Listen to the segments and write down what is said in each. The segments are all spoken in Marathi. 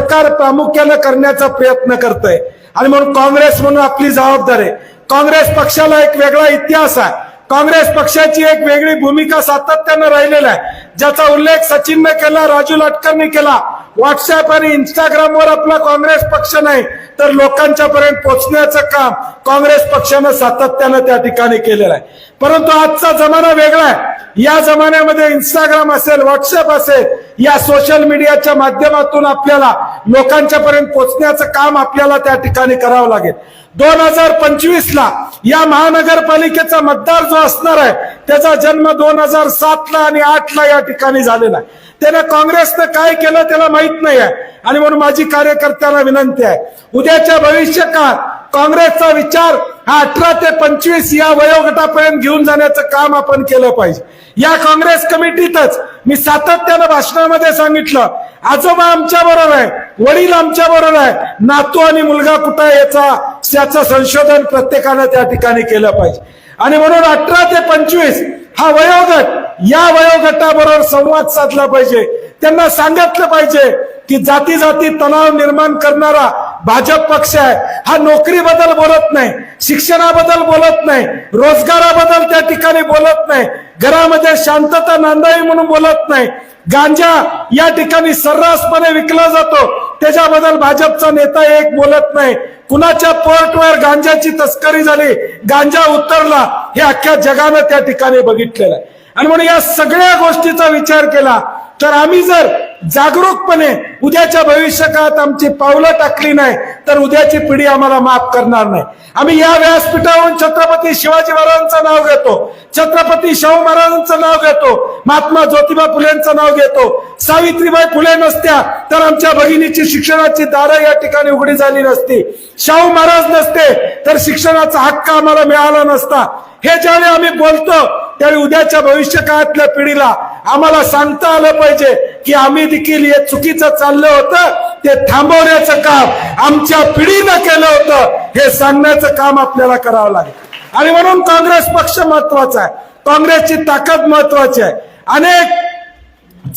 सरकार प्रामुख्यानं करण्याचा प्रयत्न करतंय. आणि म्हणून काँग्रेस म्हणून आपली जबाबदारी आहे. काँग्रेस पक्षाला एक वेगळा इतिहास आहे. काँग्रेस पक्षाची एक वेगळी भूमिका सातत्यानं राहिलेला आहे. ज्याचा उल्लेख सचिनने केला राजू लाटकरने केला. व्हॉट्सअप आणि इंस्टाग्रामवर आपला काँग्रेस पक्ष नाही तर लोकांच्या पर्यंत पोहोचण्याचं काम काँग्रेस पक्षानं सातत्यानं त्या ठिकाणी केलेलं आहे. परंतु आजचा जमाना वेगळा आहे. या जमान्यामध्ये इंस्टाग्राम असेल व्हॉट्सअप असेल या सोशल मीडियाच्या माध्यमातून आपल्याला लोकांच्या पर्यंत पोहोचण्याचं काम आपल्याला त्या ठिकाणी करावं लागेल. दोन हजार पंचवीस ला या महानगरपालिकेचा मतदार जो असणार आहे त्याचा जन्म दोन हजार सात ला आणि आठ ला या ठिकाणी झालेला आहे. त्याने काँग्रेसनं काय केलं त्याला माहीत नाही आहे. आणि म्हणून माझी कार्यकर्त्यांना विनंती आहे उद्याच्या भविष्य काळात काँग्रेसचा विचार हा अठरा ते पंचवीस या वयोगटापर्यंत घेऊन जाण्याचं काम आपण केलं पाहिजे. या काँग्रेस कमिटीतच मी सातत्यानं भाषणामध्ये सांगितलं आजोबा आमच्या बरोबर आहे वडील आमच्या बरोबर आहे नातू आणि मुलगा कुठं याचा याचं संशोधन प्रत्येकानं त्या ठिकाणी केलं पाहिजे. आणि म्हणून अठरा ते पंचवीस हा वयोगट या वयोगटाबरोबर संवाद साधला पाहिजे. त्यांना सांगितलं पाहिजे की जाती जाती तणाव निर्माण करणारा भाजप पक्ष आहे. हा नोकरीबद्दल बोलत नाही शिक्षणाबद्दल बोलत नाही रोजगाराबद्दल त्या ठिकाणी बोलत नाही घरामध्ये शांतता नांदावी म्हणून बोलत नाही. गांजा या ठिकाणी सर्रासपणे विकला जातो. त्याच्याबद्दल भाजपचा नेता एक बोलत नाही. कुणाच्या पोर्टवर गांजाची तस्करी झाली गांजा उतरला हे अख्ख्या जगानं त्या ठिकाणी बघितलेलं आहे. आणि म्हणून या सगळ्या गोष्टीचा विचार केला तर आम्ही जर जागरूकपणे उद्याच्या भविष्यकाळात आमची पावलं टाकली नाही तर उद्याची पिढी आम्हाला माफ करणार नाही. आम्ही या व्यासपीठावरून छत्रपती शिवाजी महाराजांचं नाव घेतो छत्रपती शाहू महाराजांचं नाव घेतो महात्मा ज्योतिबा फुलेंचं नाव घेतो सावित्रीबाई फुले नसत्या तर आमच्या भगिनीची शिक्षणाची दारं या ठिकाणी उघडी झाली नसती. शाहू महाराज नसते तर शिक्षणाचा हक्क आम्हाला मिळाला नसता. हे ज्यावेळी आम्ही बोलतो त्यावेळी उद्याच्या भविष्य काळातल्या पिढीला आम्हाला सांगता आलं पाहिजे की आम्ही देखील हे चुकीचं चाललं होतं ते थांबवण्याचं काम आमच्या पिढीनं केलं होतं हे सांगण्याचं काम आपल्याला करावं लागेल. आणि म्हणून काँग्रेस पक्ष महत्त्वाचा आहे. काँग्रेसची ताकद महत्वाची आहे. अनेक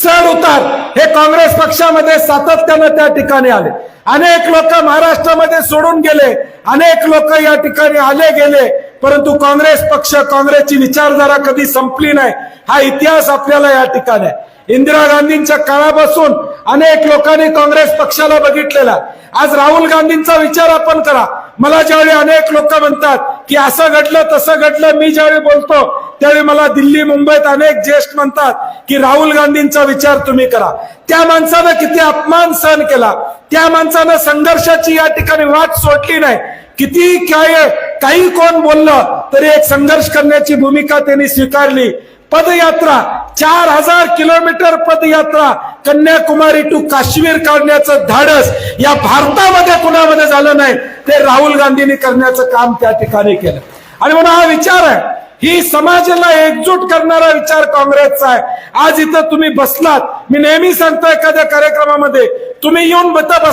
चढ उतार हे काँग्रेस पक्षामध्ये सातत्यानं त्या ठिकाणी आले. अनेक लोक महाराष्ट्रामध्ये सोडून गेले. अनेक लोक या ठिकाणी आले गेले. परंतु काँग्रेस पक्ष काँग्रेसची विचारधारा कधी संपली नाही हा इतिहास आपल्याला या ठिकाणी आहे. इंदिरा गांधींच्या काळापासून अनेक लोकांनी काँग्रेस पक्षाला बघितलेला. आज राहुल गांधींचा विचार आपण करा. मला ज्यावेळी अनेक लोक म्हणतात की असं घडलं तसं घडलं मी ज्यावेळी बोलतो त्यावेळी मला दिल्ली मुंबईत अनेक ज्येष्ठ म्हणतात की राहुल गांधींचा विचार तुम्ही करा. त्या माणसानं किती अपमान सहन केला. त्या माणसानं संघर्षाची या ठिकाणी वाट सोडली नाही. किती काय काही कोण बोललं तरी एक संघर्ष करण्याची भूमिका त्यांनी स्वीकारली. पदयात्रा चार हजार किलोमीटर पदयात्रा कन्याकुमारी टू काश्मीर काढण्याचं धाडस या भारतामध्ये कुणामध्ये झालं नाही ते राहुल गांधींनी करण्याचं काम त्या ठिकाणी केलं. आणि म्हणून हा विचार आहे ही समाजाला एकजूट करणारा विचार काँग्रेसचा आहे. आज इथं तुम्ही बसलात मी नेहमी सांगतो एखाद्या कार्यक्रमामध्ये तुम्ही येऊन बसतात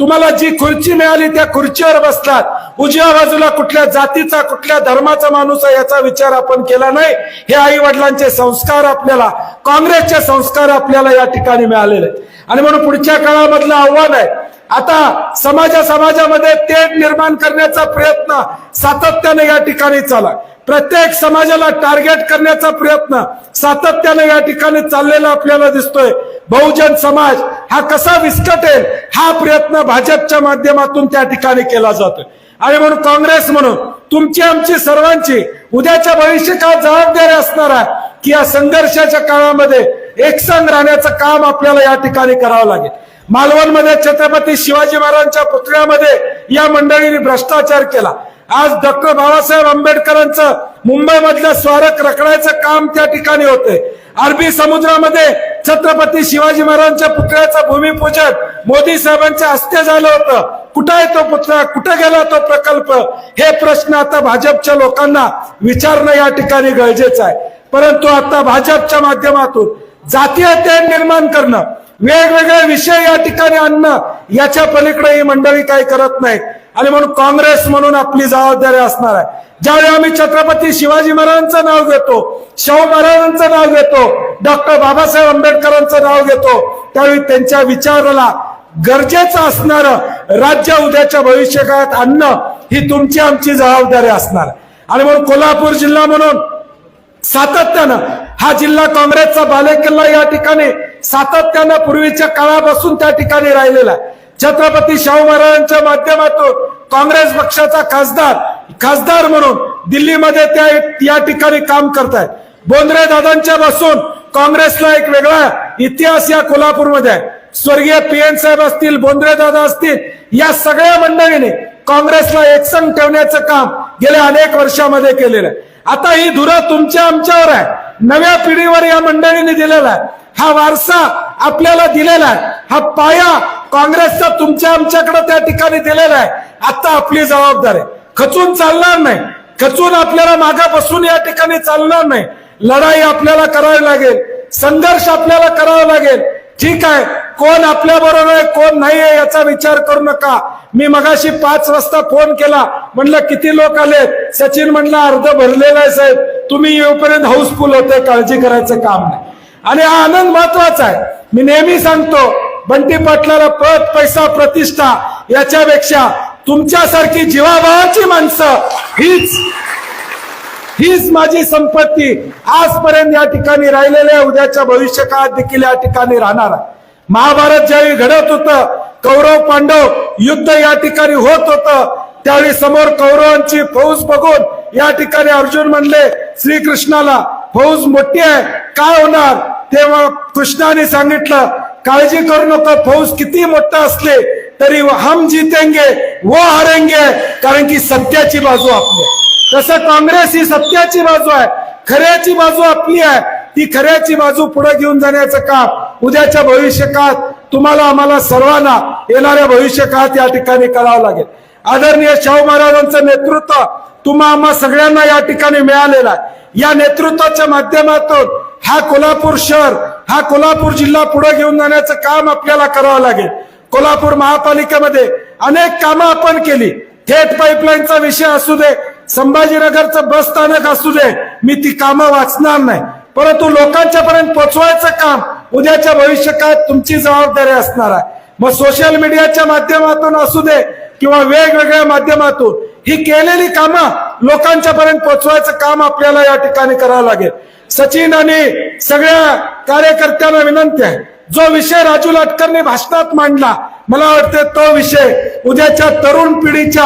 तुम्हाला जी खुर्ची मिळाली त्या खुर्चीवर बसलात. उजव्या बाजूला कुठल्या जातीचा कुठल्या धर्माचा माणूस आहे याचा विचार आपण केला नाही. हे आई वडिलांचे संस्कार आपल्याला काँग्रेसचे संस्कार आपल्याला या ठिकाणी मिळालेले आणि म्हणून पुढच्या काळामधलं आव्हान आहे. आता समाजा समाजामध्ये तेढ निर्माण करण्याचा प्रयत्न सातत्याने या ठिकाणी चाला प्रत्येक समाजाला टार्गेट करण्याचा प्रयत्न सातत्याने या ठिकाणी चाललेला आपल्याला दिसतोय. बहुजन समाज हा कसा विस्कटेल हा प्रयत्न भाजपच्या माध्यमातून त्या ठिकाणी केला जातोय. आणि म्हणून काँग्रेस म्हणून तुमची आमची सर्वांची उद्याच्या भविष्य काळ जबाबदारी असणार आहे की या संघर्षाच्या काळामध्ये एकसंघ राहण्याचं काम आपल्याला या ठिकाणी करावं लागेल. मालवणमध्ये छत्रपती शिवाजी महाराजांच्या पुतळ्यामध्ये या मंडळीने भ्रष्टाचार केला. आज डॉक्टर बाबासाहेब आंबेडकरांचं मुंबईमधलं स्वारक रखडायचं काम त्या ठिकाणी होतंय. अरबी समुद्रामध्ये छत्रपती शिवाजी महाराजांच्या पुतळ्याचं भूमिपूजन मोदी साहेबांच्या हस्ते झालं होतं. कुठं आहे तो पुतळा? कुठं गेला तो प्रकल्प? हे प्रश्न आता भाजपच्या लोकांना विचारणं या ठिकाणी गरजेचं आहे. परंतु आता भाजपच्या माध्यमातून जातीय निर्माण करणं वेगवेगळे विषय या ठिकाणी आणणं याच्या पलीकडे ही मंडळी काही करत नाही आणि म्हणून काँग्रेस म्हणून आपली जबाबदारी असणार आहे. ज्यावेळी आम्ही छत्रपती शिवाजी महाराजांचं नाव घेतो शाहू महाराजांचं नाव घेतो डॉक्टर बाबासाहेब आंबेडकरांचं नाव घेतो त्यावेळी त्यांच्या विचाराला गरजेचं असणार राज्य उद्याच्या भविष्यकाळात आणणं ही तुमची आमची जबाबदारी असणार आणि म्हणून कोल्हापूर जिल्हा म्हणून सातत्यानं हा जिल्हा काँग्रेसचा बालेकिल्ला या ठिकाणी सातत्यानं पूर्वीच्या काळापासून त्या ठिकाणी राहिलेला आहे. छत्रपती शाहू महाराजांच्या माध्यमातून काँग्रेस पक्षाचा खासदार खासदार म्हणून दिल्लीमध्ये त्या या ठिकाणी काम करतायत. बोंद्रे दादांच्या पासून काँग्रेसला एक वेगळा इतिहास या कोल्हापूरमध्ये आहे. स्वर्गीय पी एन साहेब असतील बोंद्रे दादा असतील या सगळ्या मंडळीने काँग्रेसला एकसंग ठेवण्याचं काम गेल्या अनेक वर्षामध्ये केलेलं आहे. आता ही धुरा तुमच्या आमच्यावर आहे. नव्या पिढीवर या मंडळींनी दिलेला आहे. हा वारसा आपल्याला दिलेला आहे. हा पाया काँग्रेसचा तुमच्या आमच्याकडे त्या ठिकाणी दिलेला आहे. आता आपली जबाबदारी. आहे खचून चालणार नाही. खचून आपल्याला मागा बसून या ठिकाणी चालणार नाही. लढाई आपल्याला करावी लागेल. संघर्ष आपल्याला करावा लागेल. ठीक आहे. कोण आपल्या बरोबर आहे कोण नाही आहे याचा विचार करू नका. मी मगाशी पाच वाजता फोन केला. म्हणलं किती लोक आले सचिन म्हणलं अर्ध भरलेलं आहे साहेब. तुम्ही येऊपर्यंत हाऊसफुल होते काळजी करायचं काम नाही. आणि हा आनंद महत्त्वाचा आहे. मी नेहमी सांगतो बंटी पाटलाला पद पैसा प्रतिष्ठा याच्यापेक्षा तुमच्यासारखी जीवाभावाची माणसं हीच हीच माझी संपत्ती आजपर्यंत या ठिकाणी राहिलेल्या उद्याच्या भविष्य काळात देखील या ठिकाणी राहणार महाभारत ज्यावेळी घडत होतं कौरव पांडव युद्ध या ठिकाणी होत होतं त्यावेळी समोर कौरवांची फौज बघून या ठिकाणी अर्जुन म्हणले श्रीकृष्णाला फौज मोठी आहे काय होणार? तेव्हा कृष्णाने सांगितलं काळजी करू नका फौज किती मोठा असले तरी हम जितेंगे व हरेंगे कारण की सत्याची बाजू आपली तसं काँग्रेस ही सत्याची बाजू आहे खऱ्याची बाजू आपली आहे ती खऱ्याची बाजू पुढे घेऊन जाण्याचं काम उद्याच्या भविष्यकाळात तुम्हाला आम्हाला सर्वांना येणाऱ्या भविष्यकाळात या ठिकाणी करावं लागेल. आदरणीय शाहू महाराजांचं नेतृत्व तुम्हा आम्हा सगळ्यांना या ठिकाणी मिळालेलं आहे. या नेतृत्वाच्या माध्यमातून हा कोल्हापूर शहर हा कोल्हापूर जिल्हा पुढे घेऊन जाण्याचं काम आपल्याला करावं लागेल. कोल्हापूर महापालिकेमध्ये अनेक कामं आपण केली. थेट पाईपलाईनचा विषय असू दे संभाजीनगरचं बस स्थानक असू दे मी ती कामं वाचणार नाही. परंतु लोकांच्या पर्यंत पोहोचवायचं काम उद्याच्या भविष्यकाळात तुमची जबाबदारी असणार आहे. मग सोशल मीडियाच्या माध्यमातून असू दे किंवा वेगवेगळ्या माध्यमातून ही केलेली कामं लोकांच्या पर्यंत पोहोचवायचं काम आपल्याला या ठिकाणी करावं लागेल. सचिन आणि सगळ्या कार्यकर्त्यांना विनंती आहे. जो विषय राजू लाटकरने भाषणात मांडला मला वाटतं तो विषय उद्याच्या तरुण पिढीच्या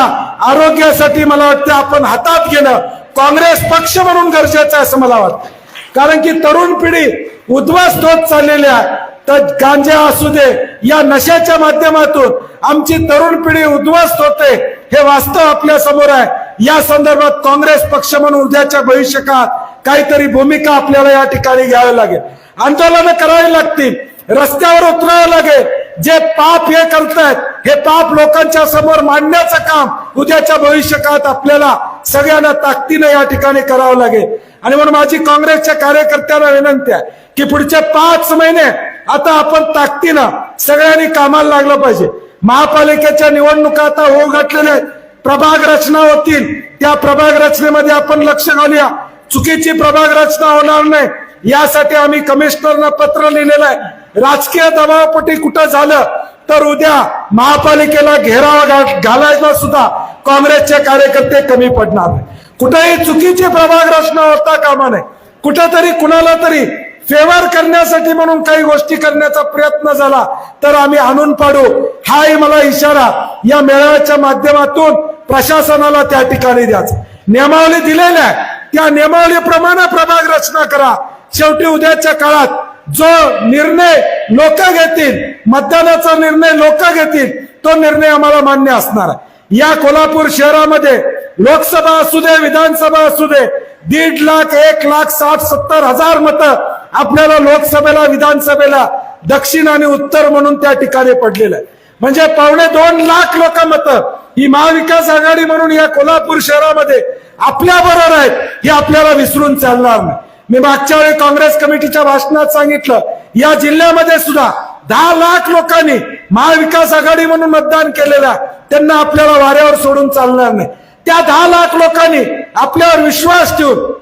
आरोग्यासाठी मला वाटतं आपण हातात घेणं काँग्रेस पक्ष म्हणून गरजेचं आहे असं मला वाटतं कारण की तरुण पिढी उद्ध्वस्त होत चाललेली आहे. तर गांजा असू दे या नशाच्या माध्यमातून आमची तरुण पिढी उद्ध्वस्त होते हे वास्तव आपल्यासमोर आहे. या संदर्भात काँग्रेस पक्ष म्हणून उद्याच्या भविष्यकाळात काहीतरी भूमिका आपल्याला या ठिकाणी घ्यावी लागेल. आंदोलन करावी लागतील रस्त्यावर उतरावं लागेल. जे पाप हे करतायत हे पाप लोकांच्या समोर मांडण्याचं काम उद्याच्या भविष्यकाळात आपल्याला सगळ्यांना ताकदीनं या ठिकाणी करावं लागेल. आणि म्हणून माझी काँग्रेसच्या कार्यकर्त्यांना विनंती आहे की पुढचे पाच महिने आता आपण ताकदीनं सगळ्यांनी कामाला लागलं पाहिजे. महापालिकेच्या निवडणुका आता होऊ घातलेल्या आहेत. प्रभाग रचना होतील. त्या प्रभाग रचनेमध्ये आपण लक्ष घालूया. चुकीची प्रभाग रचना होणार नाही. यासाठी आम्ही कमिशनरना पत्र लिहिलेलं आहे. राजकीय दबावपटी कुठं झालं तर उद्या महापालिकेला घेरावा घालायला सुद्धा काँग्रेसचे कार्यकर्ते कमी पडणार नाही. कुठेही चुकीची प्रभाग रचना होता कामा नये. कुठेतरी कुणाला तरी फेवर करण्यासाठी म्हणून काही गोष्टी करण्याचा प्रयत्न झाला तर आम्ही आणून पाडू. हाही मला इशारा या मेळाव्याच्या माध्यमातून प्रशासनाला त्या ठिकाणी द्याच. नियमावली दिलेल्या त्या नियमावलीप्रमाणे प्रभाग रचना करा. शेवटी उद्याच्या काळात जो निर्णय लोक घेतील मतदानाचा निर्णय लोक घेतील तो निर्णय आम्हाला मान्य असणार या कोल्हापूर शहरामध्ये लोकसभा असू दे विधानसभा असू दे दीड लाख एक लाख साठ सत्तर हजार मतं आपल्याला लोकसभेला विधानसभेला दक्षिण आणि उत्तर म्हणून त्या ठिकाणी पडलेलं आहे. म्हणजे पावणे दोन लाख लोक मतं ही महाविकास आघाडी म्हणून या कोल्हापूर शहरामध्ये आपल्या बरोबर आहेत हे आपल्याला विसरून चालणार नाही. मी मागच्या वेळी काँग्रेस कमिटीच्या भाषणात सांगितलं या जिल्ह्यामध्ये सुद्धा दहा लाख लोकांनी महाविकास आघाडी म्हणून मतदान केलेलं त्यांना आपल्याला वाऱ्यावर सोडून चालणार नाही. त्या दहा लाख लोकांनी आपल्यावर विश्वास ठेवून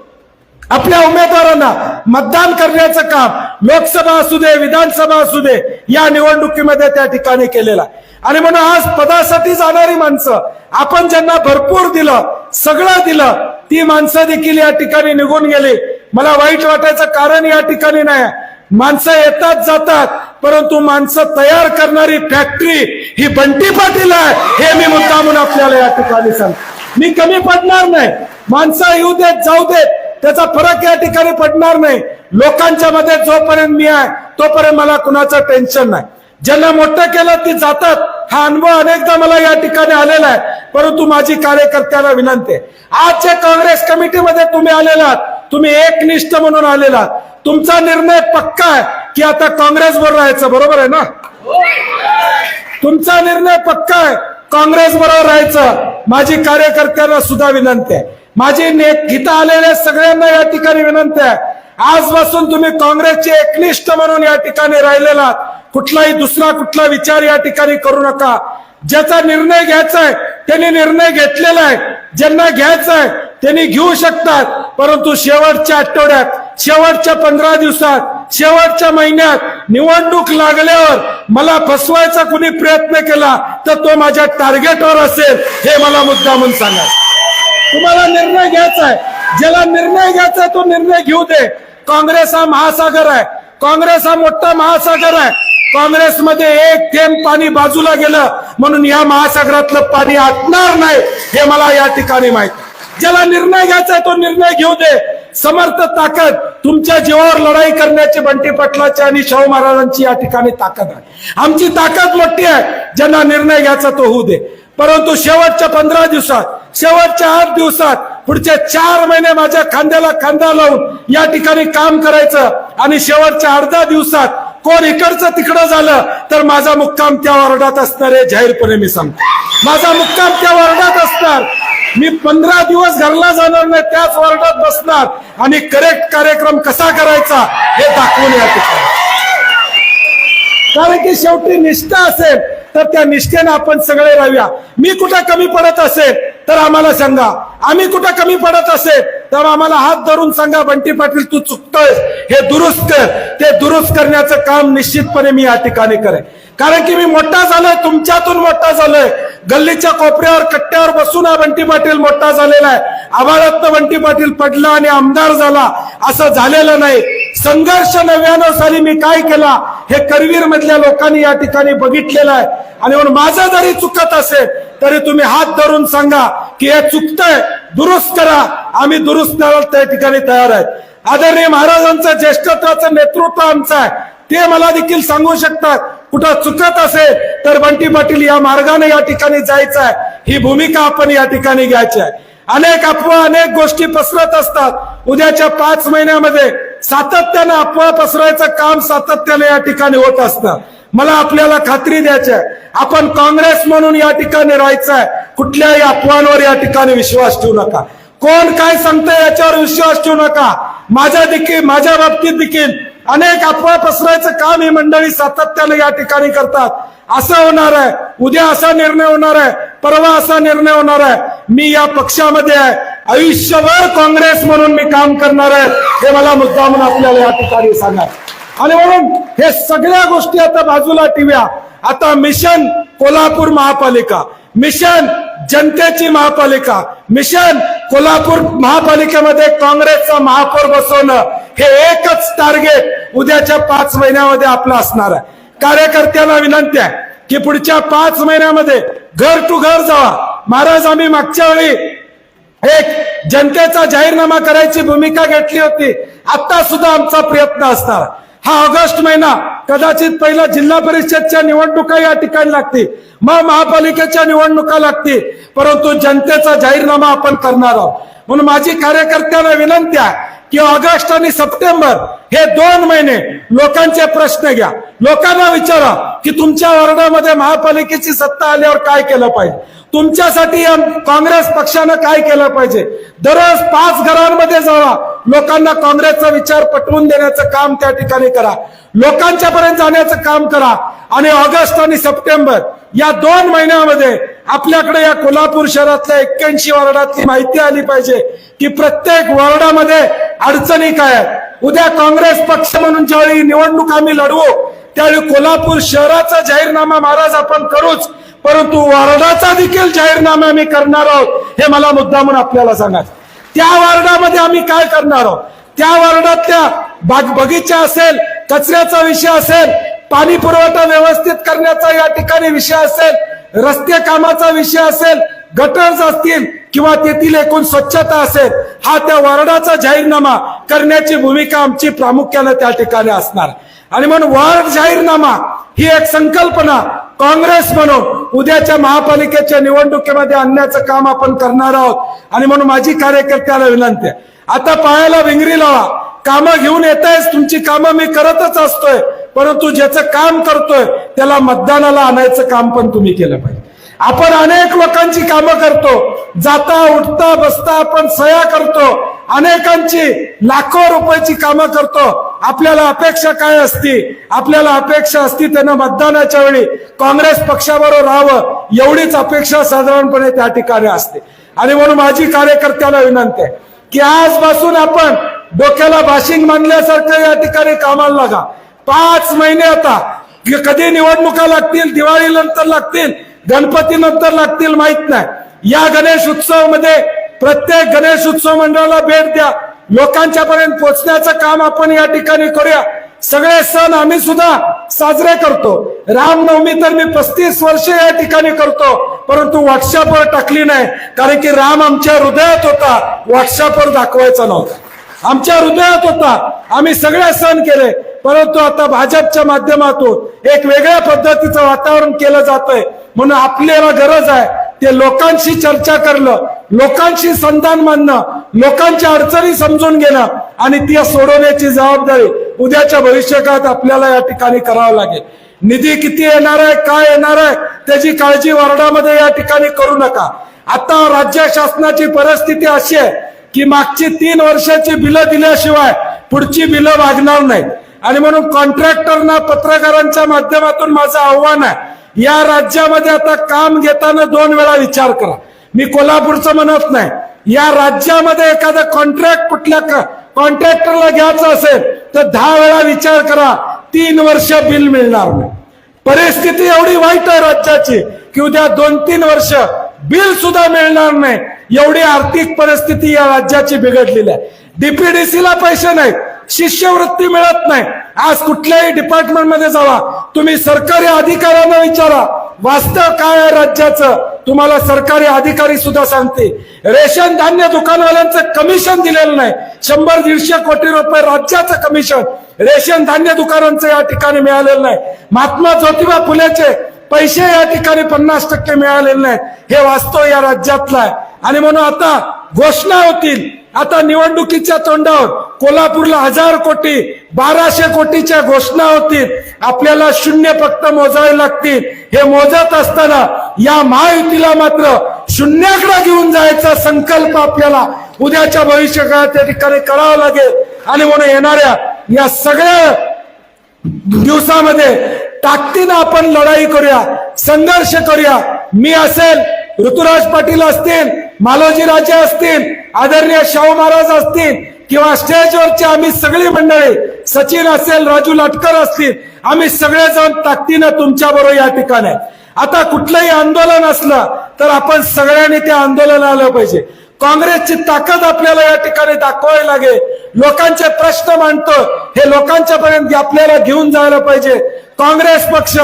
आपल्या उमेदवारांना मतदान करण्याचं काम लोकसभा असू दे विधानसभा असू दे या निवडणुकीमध्ये त्या ठिकाणी केलेला आहे. आणि म्हणून आज पदासाठी जाणारी माणसं आपण ज्यांना भरपूर दिलं सगळं दिलं ती माणसं देखील या ठिकाणी निघून गेली. मला वाईट वाटायचं कारण या ठिकाणी नाही. माणसं येतात जातात परंतु माणसं तयार करणारी फॅक्टरी ही बंटी पाटील आहे हे मी मुद्दा म्हणून आपल्याला या ठिकाणी सांगतो. मी कमी पडणार नाही. माणसं येऊ देत जाऊ देत त्याचा फरक या ठिकाणी पडणार नाही. लोकांच्या मध्ये जोपर्यंत मी आहे तोपर्यंत मला कुणाचं टेन्शन नाही. ज्यांना मोठं केलं ती जातात. हा अनुभव अनेकदा मला या ठिकाणी आलेला आहे. परंतु माझी कार्यकर्त्याला विनंती आहे. आज जे काँग्रेस कमिटीमध्ये तुम्ही आलेला आहात तुम्ही एकनिष्ठ म्हणून आलेला तुमचा निर्णय पक्का आहे की आता काँग्रेस बरोबर राहायचं बरोबर आहे ना? तुमचा निर्णय पक्का आहे काँग्रेस बरोबर राहायचं. माझी कार्यकर्त्यांना सुद्धा विनंती आहे. माझी नेत आलेल्या सगळ्यांना या ठिकाणी विनंती आहे. आजपासून तुम्ही काँग्रेसचे एकनिष्ठ म्हणून या ठिकाणी राहिलेला कुठलाही दुसरा कुठला विचार या ठिकाणी करू नका. ज्याचा निर्णय घ्यायचा आहे त्यांनी निर्णय घेतलेला आहे. ज्यांना घ्यायचा आहे त्यांनी घेऊ शकतात. परंतु शेवटच्या आठवड्यात शेवटच्या पंधरा दिवसात शेवटच्या महिन्यात निवडणूक लागल्यावर मला फसवायचा कुणी प्रयत्न केला तर तो माझ्या टार्गेटवर असेल हे मला मुद्दा म्हणून सांगा. तुम्हाला निर्णय घ्यायचा आहे. ज्याला निर्णय घ्यायचा तो निर्णय घेऊ दे. काँग्रेस हा महासागर आहे. काँग्रेस हा मोठा महासागर आहे. काँग्रेसमध्ये एक थेंब पाणी बाजूला गेलं म्हणून या महासागरातलं पाणी आटणार नाही हे मला या ठिकाणी माहीत ज्याला निर्णय घ्यायचा तो निर्णय घेऊ दे. समर्थ ताकद तुमच्या जीवावर लढाई करण्याची बंटी पटलाची आणि शाहू महाराजांची या ठिकाणी ताकद आहे. आमची ताकद मोठी आहे. ज्यांना निर्णय घ्यायचा तो होऊ दे. परंतु शेवटच्या पंधरा दिवसात शेवटच्या आठ दिवसात पुढचे चार महिने माझ्या खांद्याला खांदा लावून या ठिकाणी काम करायचं आणि शेवटच्या अर्धा दिवसात कोण इकडचं तिकडं झालं तर माझा मुक्काम त्या वार्डात असणार आहे जाहीरपणे मी सांगतो. माझा मुक्काम त्या वार्डात असणार. मी पंधरा दिवस घरला जाणार नाही त्याच वॉर्डात बसणार. आणि करेक्ट कार्यक्रम कसा करायचा हे दाखवून या ठिकाणी. कारण की शेवटी निष्ठा असेल तर त्या निष्ठेने आपण सगळे राहूया. मी कुठं कमी पडत असेल तर आम्हाला सांगा. आम्ही कुठं कमी पडत असेल तर आम्हाला हात धरून सांगा बंटी पाटील तू चुकतोय हे दुरुस्त कर ते दुरुस्त करण्याचं काम निश्चितपणे मी या ठिकाणी करेन. कारण की मी मोठा झालोय तुमच्यातून मोठा झालोय. गल्लीच्या कोपऱ्यावर कट्ट्यावर बसून हा बंटी पाटील मोठा झालेला आहे. आभाळात बंटी पाटील पडला आणि आमदार झाला असं झालेलं नाही. संघर्ष नव्याण्णव साली मी काय केला हे करवीर मधल्या लोकांनी या ठिकाणी बघितलेलं आहे. आणि म्हणून माझं जरी चुकत असेल तरी तुम्ही हात धरून सांगा की हे चुकतंय. दुरुस्त करा. आम्ही दुरुस्त करायला त्या ठिकाणी तयार आहेत. आदरणीय महाराजांचं ज्येष्ठत्वाचं नेतृत्व आमचं आहे. ते मला देखील सांगू शकतात. कुठं चुकत असेल तर बंटी पाटील या मार्गाने या ठिकाणी जायचं आहे ही भूमिका आपण या ठिकाणी घ्यायची आहे. अनेक अफवा अनेक गोष्टी पसरत असतात. उद्याच्या पाच महिन्यामध्ये सातत्यानं अफवा पसरायचं काम सातत्याने या ठिकाणी होत असतं. मला आपल्याला खात्री द्यायची आहे. आपण काँग्रेस म्हणून या ठिकाणी राहायचं आहे कुठल्याही अफवांवर या ठिकाणी विश्वास ठेवू नका. कोण काय सांगतंय याच्यावर विश्वास ठेवू नका. माझ्या देखील माझ्या बाबतीत देखील अनेक अफवा पसरायचं काम ही मंडळी सातत्याने या ठिकाणी करतात. असं होणार आहे. उद्या असा निर्णय होणार आहे. परवा असा निर्णय होणार आहे. मी या पक्षामध्ये आहे. आयुष्यभर काँग्रेस म्हणून मी काम करणार आहे. हे मला मुद्दा म्हणून आपल्याला या ठिकाणी सांगा. आणि म्हणून हे सगळ्या गोष्टी आता बाजूला ठेव्या. आता मिशन कोल्हापूर महापालिका. मिशन जनतेची महापालिका. मिशन कोल्हापूर महापालिकेमध्ये काँग्रेसचा महापौर बसवणं. हे एकच टार्गेट उद्याच्या पाच महिन्यामध्ये आपलं असणार आहे. कार्यकर्त्यांना विनंती आहे की पुढच्या पाच महिन्यामध्ये घर टू घर जावा. महाराज आम्ही मागच्या वेळी एक जनतेचा जाहीरनामा करायची भूमिका घेतली होती. आता सुद्धा आमचा प्रयत्न असणार. हा ऑगस्ट महिना कदाचित पहिला जिल्हा परिषदच्या निवडणुका या ठिकाणी लागतील. मग महापालिकेच्या निवडणुका लागतील. परंतु जनतेचा जाहीरनामा आपण करणार आहोत. म्हणून माझी कार्यकर्त्यांना विनंती आहे की ऑगस्ट आणि सप्टेंबर हे दोन महिने लोकांचे प्रश्न घ्या. लोकांना विचारा की तुमच्या वर्णामध्ये महापालिकेची सत्ता आल्यावर काय केलं पाहिजे? तुमच्यासाठी काँग्रेस पक्षानं काय केलं पाहिजे? दररोज पाच घरांमध्ये जावा. लोकांना काँग्रेसचा विचार पटवून देण्याचं काम त्या ठिकाणी करा. लोकांच्या पर्यंत जाण्याचं काम करा. आणि ऑगस्ट आणि सप्टेंबर या दोन महिन्यामध्ये आपल्याकडे या कोल्हापूर शहरातल्या एक्क्याऐंशी वॉर्डातली माहिती आली पाहिजे की प्रत्येक वॉर्डामध्ये अडचणी काय आहेत? उद्या काँग्रेस पक्ष म्हणून ज्यावेळी निवडणूक आम्ही लढवू त्यावेळी कोल्हापूर शहराचा जाहीरनामा महाराज आपण करूच परंतु वॉर्डाचा देखील जाहीरनामा आम्ही करणार आहोत हे मला मुद्दा म्हणून आपल्याला सांगा त्या वॉर्डामध्ये आम्ही काय करणार आहोत? त्या वार्डातल्या बाग बगीचा असेल कचऱ्याचा विषय असेल पाणी पुरवठा व्यवस्थित करण्याचा या ठिकाणी विषय असेल रस्ते कामाचा विषय असेल गटर्स असतील किंवा तेथील एकूण स्वच्छता असेल हा त्या वर्डाचा जाहीरनामा करण्याची भूमिका आमची प्रामुख्याने त्या ठिकाणी असणार. आणि म्हणून वार्ड जाहीरनामा ही एक संकल्पना काँग्रेस म्हणून उद्याच्या महापालिकेच्या निवडणुकीमध्ये आणण्याचं काम आपण करणार आहोत. आणि म्हणून माझी कार्यकर्त्याला विनंती आहे. आता पायाला विंगरी लावा. कामं घेऊन येत तुमची कामं मी करतच असतोय. परंतु ज्याचं काम करतोय त्याला मतदानाला आणायचं काम पण तुम्ही केलं पाहिजे. आपण अनेक लोकांची कामं करतो जाता उठता बसता आपण सह्या करतो अनेकांची लाखो रुपयाची कामं करतो. आपल्याला अपेक्षा काय असती? आपल्याला अपेक्षा असती त्यांना मतदानाच्या वेळी काँग्रेस पक्षाबरोबर राहावं एवढीच अपेक्षा साधारणपणे त्या ठिकाणी असते. आणि म्हणून माझी कार्यकर्त्याला विनंती आहे की आजपासून आपण डोक्याला भाषिंग मानल्यासारखं या ठिकाणी कामाला लागा. पाच महिने आता. कधी निवडणुका लागतील दिवाळी नंतर लागतील गणपती नंतर लागतील माहीत नाही. या गणेश उत्सवमध्ये प्रत्येक गणेश उत्सव मंडळाला भेट द्या. लोकांच्या पर्यंत पोहोचण्याचं काम आपण या ठिकाणी करूया. सगळे सण आम्ही सुद्धा साजरे करतो. रामनवमी तर मी पस्तीस वर्ष या ठिकाणी करतो परंतु व्हॉट्सअपवर टाकली नाही कारण की राम आमच्या हृदयात होता. व्हॉट्सअपवर दाखवायचा नव्हता. आमच्या हृदयात होता. आम्ही सगळे सण केले. परंतु आता भाजपच्या माध्यमातून एक वेगळ्या पद्धतीचं वातावरण केलं जातंय. म्हणून आपल्याला गरज आहे ते लोकांशी चर्चा करणं लोकांशी संधान मानणं लोकांच्या अडचणी समजून घेणं आणि ती सोडवण्याची जबाबदारी उद्याच्या भविष्यकाळात आपल्याला या ठिकाणी करावं लागेल. निधी किती येणार आहे काय येणार आहे त्याची काळजी वार्डामध्ये या ठिकाणी करू नका. आता राज्य शासनाची परिस्थिती अशी आहे की मागची तीन वर्षाची बिलं दिल्याशिवाय पुढची बिलं मागणार नाही आणि म्हणून कॉन्ट्रॅक्टरना पत्रकारांच्या माध्यमातून माझं आव्हान आहे या राज्यामध्ये आता काम घेताना दोन वेळा विचार करा. मी कोल्हापूरचं म्हणत नाही. या राज्यामध्ये एखादा कॉन्ट्रॅक्ट कुठल्या कॉन्ट्रॅक्टरला घ्यायचं असेल तर दहा वेळा विचार करा. तीन वर्ष बिल मिळणार नाही. परिस्थिती एवढी वाईट आहे राज्याची की उद्या दोन तीन वर्ष बिल सुद्धा मिळणार नाही. एवढी आर्थिक परिस्थिती या राज्याची बिघडलेली आहे. डीपीडीसी ला पैसे नाही शिष्यवृत्ती मिळत नाही. आज कुठल्याही डिपार्टमेंटमध्ये जावा. तुम्ही सरकारी अधिकाऱ्यांना विचारा. वास्तव काय आहे राज्याचं? तुम्हाला सरकारी अधिकारी सुद्धा सांगते रेशन धान्य दुकानवाल्यांचं कमिशन दिलेलं नाही. शंभर दीडशे कोटी रुपये राज्याचं कमिशन रेशन धान्य दुकानांचं या ठिकाणी मिळालेलं नाही. महात्मा ज्योतिबा फुलेचे पैसे या ठिकाणी पन्नास टक्के मिळालेले नाहीत. हे वास्तव या राज्यातलं आहे. आणि म्हणून आता घोषणा होतील. आता निवडणुकीच्या तोंडावर कोल्हापूरला हजार कोटी बाराशे कोटीच्या घोषणा होतील. आपल्याला शून्य फक्त मोजावे लागतील. हे मोजत असताना या महायुतीला मात्र शून्याकडे घेऊन जायचा संकल्प आपल्याला उद्याच्या भविष्यकाळात त्या ठिकाणी करावा लागेल. आणि म्हणून येणाऱ्या या सगळ्या दिवसामध्ये ताकदीनं आपण लढाई करूया संघर्ष करूया. मी असेल ऋतुराज पाटील असतील मालोजी राजे असतील आदरणीय शाहू महाराज असतील किंवा स्टेजवरची आम्ही सगळी मंडळी सचिन असेल राजू लाटकर असतील आम्ही सगळे जण ताकदीनं तुमच्या बरोबर या ठिकाणी आता कुठलंही आंदोलन असलं तर आपण सगळ्यांनी त्या आंदोलनाला आलं पाहिजे. काँग्रेसची ताकद आपल्याला या ठिकाणी दाखवावी लागेल. लोकांचे प्रश्न मांडतो हे लोकांच्या पर्यंत आपल्याला घेऊन जायला पाहिजे. काँग्रेस पक्ष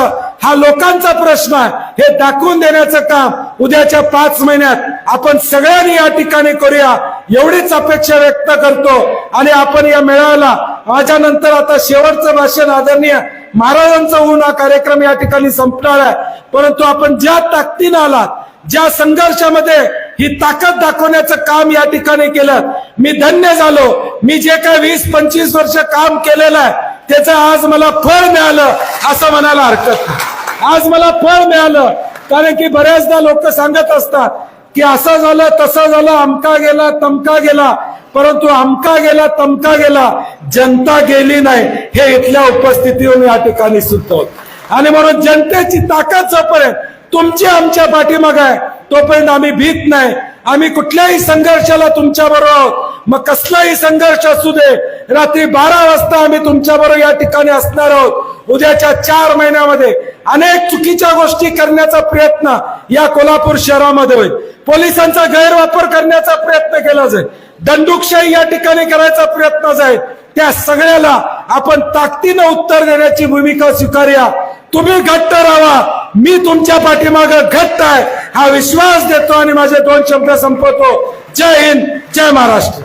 हा लोकांचा प्रश्न आहे. हे दाखवून देण्याचं काम उद्याच्या पाच महिन्यात आपण सगळ्यांनी या ठिकाणी करूया. एवढीच अपेक्षा व्यक्त करतो. आणि आपण या मेळाव्याला माझ्या नंतर आता शेवटचं भाषण आदरणीय महाराजांचा होऊन हा कार्यक्रम या ठिकाणी संपणार आहे. परंतु आपण ज्या ताकदीनं आलात ज्या संघर्षामध्ये ही ताकद दाखवण्याचं काम या ठिकाणी केलं मी धन्य झालो. मी जे काय वीस पंचवीस वर्ष काम केलेलं आहे त्याचं आज मला फळ मिळालं असं म्हणायला हरकत नाही. आज मला फळ मिळालं. कारण की बऱ्याचदा लोक सांगत असतात की असं झालं तसं झालं अमका गेला तमका गेला. परंतु अमका गेला तमका गेला जनता गेली नाही. हे इथल्या उपस्थितीवर या ठिकाणी सुद्धा होत. आणि म्हणून जनतेची ताकद जोपर्यंत तुमची आमच्या पाठीमाग आहे तोपर्यंत आम्ही भीत नाही. आम्ही कुठल्याही संघर्षाला तुमच्या बरोबर आहोत. मग कसलाही संघर्ष असू दे रात्री बारा वाजता आम्ही तुमच्या बरोबर या ठिकाणी असणार आहोत. उद्याच्या चार महिन्यामध्ये अनेक चुकीच्या गोष्टी करण्याचा प्रयत्न या कोल्हापूर शहरामध्ये होईल. पोलिसांचा गैरवापर करण्याचा प्रयत्न केला जाईल. दंडुकशाही या ठिकाणी करायचा प्रयत्न जाईल. त्या सगळ्याला आपण ताकदीनं उत्तर देण्याची भूमिका स्वीकारूया. तुम्ही घट्ट राहा. मी तुमच्या पाठीमाग घट्ट आहे. हा विश्वास देतो आणि माझे दोन शब्द संपवतो. जय हिंद जय महाराष्ट्र.